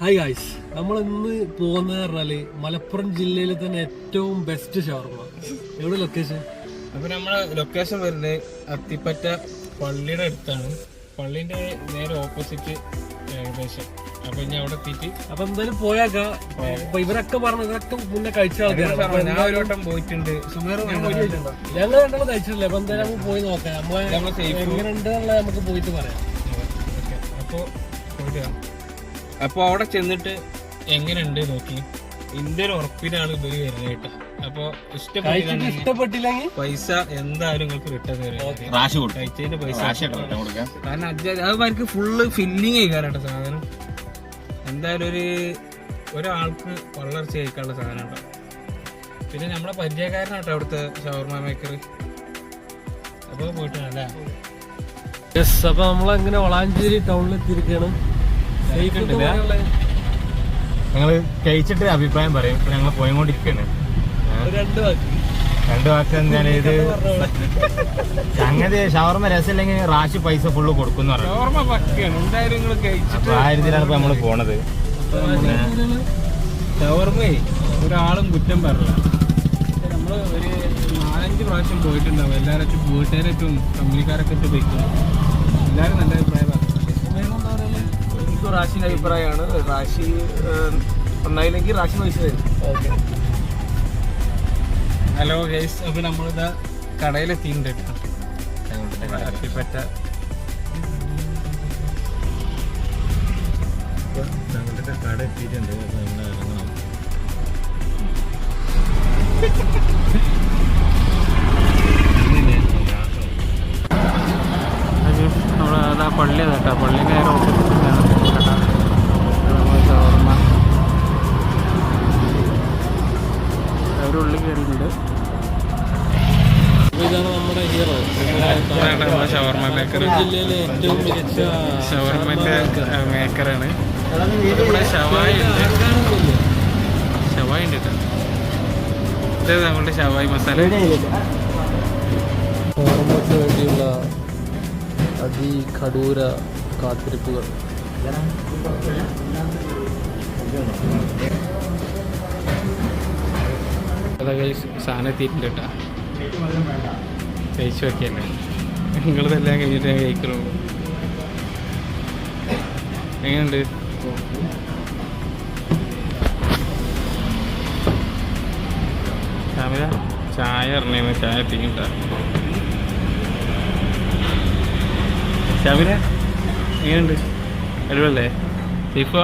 Hi guys നമ്മൾ ഇന്ന് പോകുന്നത് പറഞ്ഞാൽ മലപ്പുറം ജില്ലയിലെ തന്നെ ഏറ്റവും ബെസ്റ്റ് ഷവർമ. എവിടെ ലൊക്കേഷൻ അപ്പൊ നമ്മളെ ലൊക്കേഷൻ വരുന്നത് അത്തിപ്പറ്റ പള്ളിയുടെ അടുത്താണ്. പള്ളിന്റെ നേരെ ഓപ്പോസിറ്റ് ഏകദേശം. അപ്പൊ ഇനി അവിടെ എത്തിയിട്ട് അപ്പൊ എന്തായാലും പോയാക്ക. അപ്പൊ ഇവരൊക്കെ പറഞ്ഞു ഇവരൊക്കെ മുന്നേ കഴിച്ച ആൾക്കാരാണ്. ഞാൻ ഒരു വട്ടം പോയിട്ടുണ്ട്. ഞങ്ങൾ രണ്ടാളും കഴിച്ചിട്ടില്ല. അപ്പൊ എന്തായാലും നമുക്ക് പോയി നോക്കാം. നമ്മൾ എന്നുള്ളത് നമുക്ക് പോയിട്ട് പറയാം. അപ്പൊ പോയിട്ട് അപ്പൊ അവിടെ ചെന്നിട്ട് എങ്ങനെയുണ്ട് നോക്കി. ഇന്ത്യൻ ഒരു ഉറപ്പിനാണ് ഇവർ വരുന്നത് അപ്പൊ ഇഷ്ടപ്പെട്ടില്ല ഇഷ്ടപ്പെട്ടില്ലെങ്കിൽ? പൈസ എന്തായാലും നിങ്ങൾക്ക് റിട്ടേൺ തരും റാശി കൊടുക്കും. പൈസ കാരണം അത് അവർക്ക് ഫുള്ള് ഫില്ലിങ് കഴിക്കാറുണ്ട് സാധനം. എന്തായാലും ഒരു ഒരാൾക്ക് വളർച്ച കഴിക്കാനുള്ള സാധനം ഉണ്ടാവും പിന്നെ നമ്മളെ പരിചയക്കാരനാട്ടോ അവിടുത്തെ ഷവർമ മേക്കർ അപ്പോൾ പോയിട്ടാണല്ലേ യെസ് അപ്പൊ നമ്മളങ്ങനെ വളാഞ്ചേരി ടൗണിൽ എത്തിയിരിക്കുകയാണ്. ഞങ്ങൾ കഴിച്ചിട്ട് അഭിപ്രായം പറയും. ഇപ്പൊ ഞങ്ങൾ പോയി ഒരു രണ്ട് വാക്ക്. ഞാൻ ഇത് സംഗതി ഷവർമ രസമില്ലെങ്കിൽ റാഷി പൈസ ഫുള്ള് കൊടുക്കും ആയിരത്തിലാണ് ഇപ്പൊ നമ്മൾ പോണത്. ഷവർമേ ഒരാളും കുറ്റം പറയില്ല. ഒരു നാലഞ്ച് പ്രാവശ്യം പോയിട്ടുണ്ടാവും. എല്ലാവരും വീട്ടുകാരായിട്ടും കമ്പനിക്കാരൊക്കെ ആയിട്ട് പോയിക്കും എല്ലാവരും നല്ല അഭിപ്രായം എനിക്ക് റാഷിന്റെ അഭിപ്രായമാണ്. റാഷി ഒന്നായില്ലെങ്കിൽ റാഷി പൈസ തരും. ഹലോ ഗൈസ് അപ്പൊ നമ്മളിതാ കടയിലെത്തിയിട്ടുണ്ട് അത്തിപ്പറ്റ കട എത്തിയിട്ടുണ്ട്. അപ്പൊ ഞങ്ങൾ ഇറങ്ങണം. നമ്മുടെ അതാ പള്ളി കേട്ടോ. പള്ളി നേരെ ഇതാണ് നമ്മുടെ ഹീറോ ഷവർമ മേക്കർ ജില്ലയിലെ ഏറ്റവും മികച്ച ഷവർമ്മന്റെ മേക്കറാണ് ഇവിടെ ഷവായി ഉണ്ട്. ഷവായി ഉണ്ട് കേട്ടോ. ഇത് നമ്മളുടെ ഷവായി മസാല. ഓർമ്മയ്ക്ക് വേണ്ടിയുള്ള അതികടൂര കാത്തിരിപ്പുകൾ. സാധനം എത്തിയിട്ടുണ്ട് കേട്ടോ. കഴിച്ചു നോക്കിയല്ലേ നിങ്ങളിതെല്ലാം കഴിഞ്ഞിട്ട് ഞാൻ കഴിക്കുന്നു എങ്ങനെയുണ്ട്? രാവില ചായ ഇറങ്ങിയെന്ന് ചായ എത്തിക്കണ്ട രാവിലെ എങ്ങനെയുണ്ട്? അടിപൊളിയല്ലേ? സീഫോ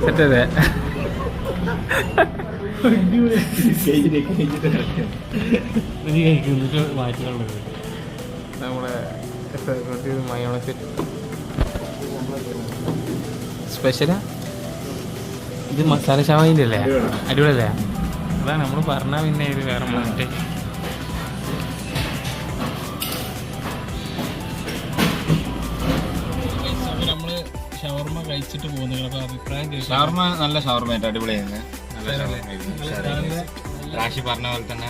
സെറ്റ് അതെ നമ്മുടെ മയോണസ് സ്പെഷ്യലാ ഇത് മസാല ഷവായിന്റെ അല്ലേ? അടിപൊളിയല്ലേ? അതാണ് നമ്മൾ പറഞ്ഞാൽ പിന്നെ ഇത് വേറെ മറ്റേ. നമ്മൾ ഷവർമ കഴിച്ചിട്ട് പോകുന്നത് അപ്പോൾ അഭിപ്രായം ഷവർമ നല്ല ഷവർമ ആയിട്ട് അടിപൊളിയായിരുന്നു. ഷവർമ പറഞ്ഞ പോലെ തന്നെ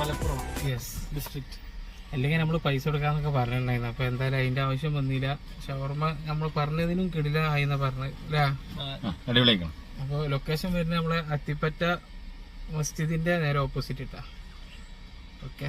മലപ്പുറം ഡിസ്ട്രിക്ട് അല്ലെങ്കിൽ നമ്മൾ പൈസ കൊടുക്കാന്നൊക്കെ പറഞ്ഞിട്ടുണ്ടായിരുന്നു. അപ്പൊ എന്തായാലും അതിന്റെ ആവശ്യം വന്നില്ല. ഷവർമ നമ്മൾ പറഞ്ഞതിനും കിടില ആയിന്ന പറഞ്ഞു അപ്പൊ ലൊക്കേഷൻ വരുന്നത് നമ്മളെ അത്തിപ്പറ്റ മസ്ജിദിന്റെ നേരെ ഓപ്പോസിറ്റ് ഇട്ടാ. ഓക്കെ